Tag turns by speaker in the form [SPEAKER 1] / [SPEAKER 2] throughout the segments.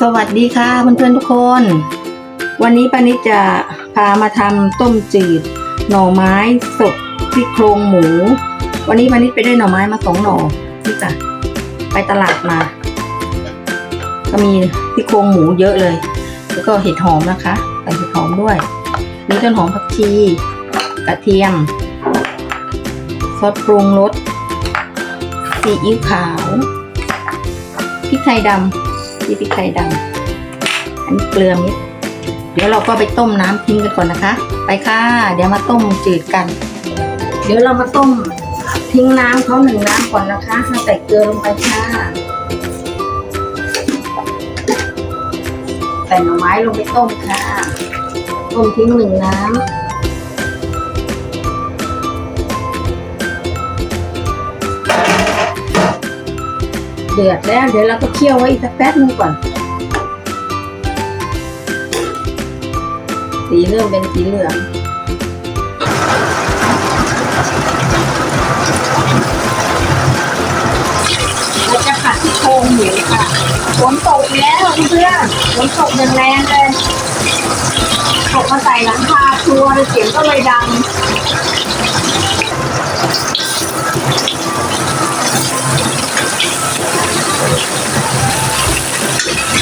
[SPEAKER 1] สวัสดีค่ะเพื่อนๆทุกคน วันนี้ปานิจจะพามาทำต้มจืด หน่อไม้สดที่โครงหมู วันนี้ปานิจไปได้หน่อไม้มาสองหน่อนี่จ้ะไปตลาดมา ก็มีที่โครงหมูเยอะเลย แล้วก็เห็ดหอมนะคะใส่เห็ดหอมด้วย มีต้นหอมผักชีกระเทียมซอสปรุงรสซีอิ๊วขาวพริกไทยดำ นี่พริกไทยดำอันนี้เกลือนิดเดี๋ยวเราก็ไปต้มน้ำทิ้งกันก่อนนะคะ ไปค่ะ เดี๋ยวมาต้มจืดกัน เดี๋ยวเรามาต้มทิ้งน้ำเขาหนึ่งน้ำก่อนนะคะใส่เกลือลงไปค่ะใส่หน่อไม้ลงไปต้มค่ะ ต้มทิ้งหนึ่งน้ำ เดือดแล้วเดี๋ยวเราก็เคี่ยวไว้อีกสักแป๊บนึงก่อน สีเริ่มเป็นสีเหลืองเราจะผัดที่โครงหมูค่ะฝนตกแล้วเพื่อนฝนตกอย่างแรงเลยตกมาใส่หลังคาครัวเสียงก็เลยดัง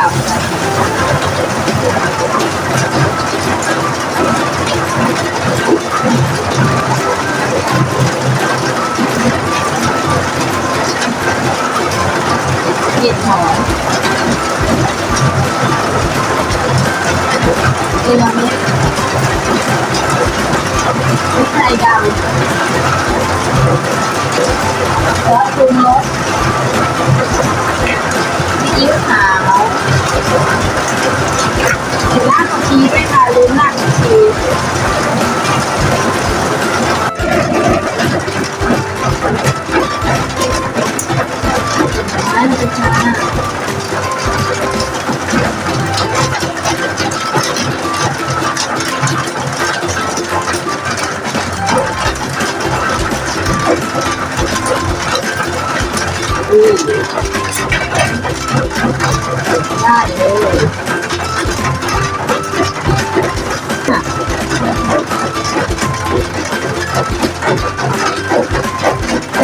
[SPEAKER 1] vào nhiệt mỏi Đây là miệng Cái này vào. Đó, tôi nói trí bên là lớn lại thì Đấy là cái trà Hãy subscribe cho kênh Ghiền Mì Gõ Để không bỏ lỡ những video hấp dẫn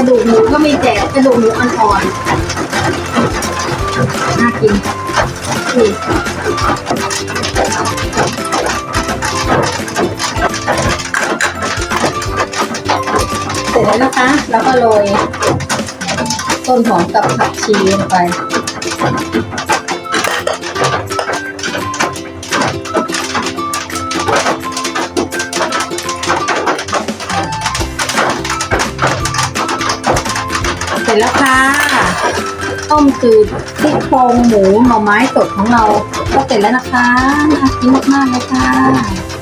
[SPEAKER 1] ดูกหมูก็มีแจกกระดูกหมูอ่อนๆน่ากินนี่เสร็จแล้วนะคะ แล้วก็โรยต้นหอมกับผักชีลงไป จแล้วค่ะ ต้มจืดซี่โครงหมูหน่อไม้สดของเรา ก็เสร็จแล้วนะคะน่ากินมากๆเลยค่ะ